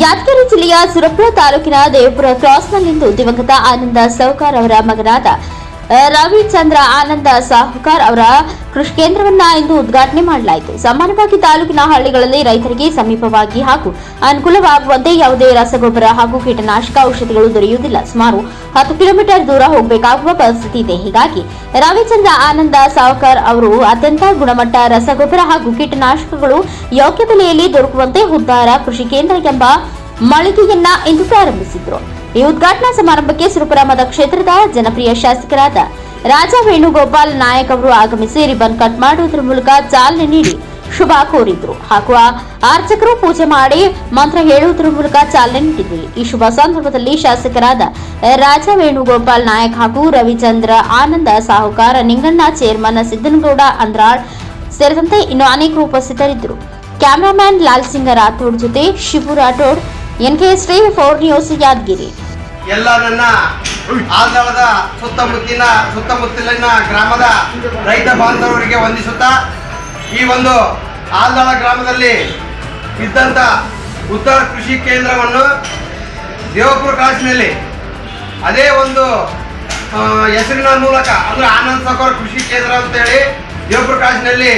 ಯಾದಗಿರಿ ಜಿಲ್ಲೆಯ ಸುರಪುರ ತಾಲೂಕಿನ ದೇವಪುರ ಕ್ರಾಸ್ನಲ್ಲಿಂದು ದಿವಂಗತ ಆನಂದ ಸೌಕಾರ್ ಅವರ ಮಗನಾದ ರವಿಚಂದ್ರ ಆನಂದ ಸಾಹುಕಾರ್ ಅವರ ಕೃಷಿ ಕೇಂದ್ರವನ್ನ ಇಂದು ಉದ್ಘಾಟನೆ ಮಾಡಲಾಯಿತು. ಸಾಮಾನ್ಯವಾಗಿ ತಾಲೂಕಿನ ಹಳ್ಳಿಗಳಲ್ಲಿ ರೈತರಿಗೆ ಸಮೀಪವಾಗಿ ಹಾಗೂ ಅನುಕೂಲವಾಗುವಂತೆ ಯಾವುದೇ ರಸಗೊಬ್ಬರ ಹಾಗೂ ಕೀಟನಾಶಕ ಔಷಧಿಗಳು ದೊರೆಯುವುದಿಲ್ಲ. ಸುಮಾರು ಹತ್ತು ಕಿಲೋಮೀಟರ್ ದೂರ ಹೋಗಬೇಕಾಗುವ ಪರಿಸ್ಥಿತಿ ಇದೆ. ಹೀಗಾಗಿ ರವಿಚಂದ್ರ ಆನಂದ ಸಾವಕರ್ ಅವರು ಅತ್ಯಂತ ಗುಣಮಟ್ಟ ರಸಗೊಬ್ಬರ ಹಾಗೂ ಕೀಟನಾಶಕಗಳು ಯೋಗ್ಯ ಬೆಲೆಯಲ್ಲಿ ದೊರಕುವಂತೆ ಉದ್ಧಾರ ಕೃಷಿ ಕೇಂದ್ರ ಎಂಬ ಮಳಿಗೆಯನ್ನ ಇಂದು ಪ್ರಾರಂಭಿಸಿದ್ರು. ಈ ಉದ್ಘಾಟನಾ ಸಮಾರಂಭಕ್ಕೆ ಸುರಪುರ ಕ್ಷೇತ್ರದ ಜನಪ್ರಿಯ ಶಾಸಕರಾದ ರಾಜಾ ವೇಣುಗೋಪಾಲ್ ನಾಯಕ್ ಅವರು ಆಗಮಿಸಿ ರಿಬನ್ ಕಟ್ ಮಾಡುವುದರ ಮೂಲಕ ಚಾಲನೆ ನೀಡಿ ಶುಭ ಕೋರಿದ್ರು. ಹಾಗೂ ಅರ್ಚಕರು ಪೂಜೆ ಮಾಡಿ ಮಂತ್ರ ಹೇಳುವುದರ ಮೂಲಕ ಚಾಲನೆ ನೀಡಿದ್ರು ಈ ಶುಭ ಸಂದರ್ಭದಲ್ಲಿ ಶಾಸಕರಾದ ರಾಜಾ ವೇಣುಗೋಪಾಲ್ ನಾಯಕ್ ಹಾಗೂ ರವಿಚಂದ್ರ ಆನಂದ ಸಾಹುಕಾರ, ನಿಂಗಣ್ಣ ಚೇರ್ಮನ್ ಸಿದ್ದನಗೌಡ, ಅಂದ್ರಾಳ್ ಸೇರಿದಂತೆ ಇನ್ನು ಅನೇಕರು ಉಪಸ್ಥಿತರಿದ್ದರು. ಕ್ಯಾಮರಾಮ್ಯಾನ್ ಲಾಲ್ ಸಿಂಗ್ ರಾಥೋಡ್ ಜೊತೆ Shivu Rathod K T four news Yadagiri. ಎಲ್ಲ ನನ್ನ ಆಂಧ್ರದ ಸುತ್ತಮುತ್ತಿನ, ಸುತ್ತಮುತ್ತಲಿನ ಗ್ರಾಮದ ರೈತ ಬಾಂಧವರಿಗೆ ವಂದಿಸುತ್ತಾ, ಈ ಒಂದು ಆಲ್ದಾಳ ಗ್ರಾಮದಲ್ಲಿ ಇದ್ದಂಥ ಉತ್ತರ ಕೃಷಿ ಕೇಂದ್ರವನ್ನು ದೇವಪುರ ಕಾಸಿನಲ್ಲಿ ಅದೇ ಒಂದು ಹೆಸರಿನ ಮೂಲಕ, ಅಂದರೆ ಆನಂದ್ ಸಕೋರ್ ಕೃಷಿ ಕೇಂದ್ರ ಅಂತೇಳಿ ದೇವಪುರ ಕಾಸಿನಲ್ಲಿ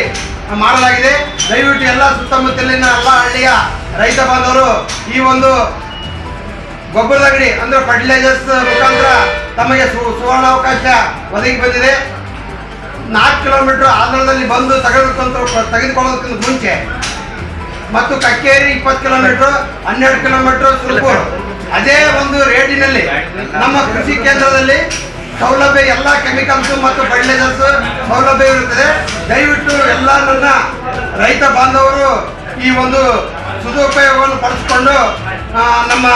ಮಾಡಲಾಗಿದೆ. ದಯವಿಟ್ಟು ಎಲ್ಲ ಸುತ್ತಮುತ್ತಲಿನ ಎಲ್ಲ ಹಳ್ಳಿಯ ರೈತ ಬಾಂಧವರು ಈ ಒಂದು ಗೊಬ್ಬರದ ಅಂಗಡಿ ಅಂದ್ರೆ ಫರ್ಟಿಲೈಸರ್ಸ್ ಮುಖಾಂತರ ತಮಗೆ ಸುವರ್ಣ ಸುವರ್ಣಾವಕಾಶ ಒದಗಿ ಬಂದಿದೆ. ನಾಲ್ಕು ಕಿಲೋಮೀಟರ್ ಆಂಧ್ರದಲ್ಲಿ ಬಂದು ತೆಗೆದುಕೊಂತ ತೆಗೆದುಕೊಳ್ಳೋದಕ್ಕಿಂತ ಮುಂಚೆ. ಮತ್ತು ಕಕ್ಕೇರಿ ಇಪ್ಪತ್ತು ಕಿಲೋಮೀಟರ್, ಹನ್ನೆರಡು ಕಿಲೋಮೀಟರ್ ಸುರಪುರ. ಅದೇ ಒಂದು ರೇಟಿನಲ್ಲಿ ನಮ್ಮ ಕೃಷಿ ಕೇಂದ್ರದಲ್ಲಿ ಸೌಲಭ್ಯ ಎಲ್ಲ ಕೆಮಿಕಲ್ಸ್ ಮತ್ತು ಫರ್ಟಿಲೈಸರ್ಸ್ ಸೌಲಭ್ಯ ಇರುತ್ತದೆ. ದಯವಿಟ್ಟು ಎಲ್ಲ ನನ್ನ ರೈತ ಬಾಂಧವರು ಈ ಒಂದು ಸದುಪಯೋಗವನ್ನು ಪಡಿಸಿಕೊಂಡು ನಮ್ಮ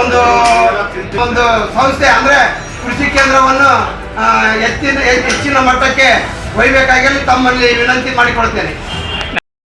ಒಂದು ಒಂದು ಸಂಸ್ಥೆ ಅಂದ್ರೆ ಕೃಷಿ ಕೇಂದ್ರವನ್ನು ಹೆಚ್ಚಿನ ಹೆಚ್ಚಿನ ಮಟ್ಟಕ್ಕೆ ಒಯ್ಯಬೇಕಾಗಿ ತಮ್ಮಲ್ಲಿ ವಿನಂತಿ ಮಾಡಿಕೊಳ್ತೇನೆ.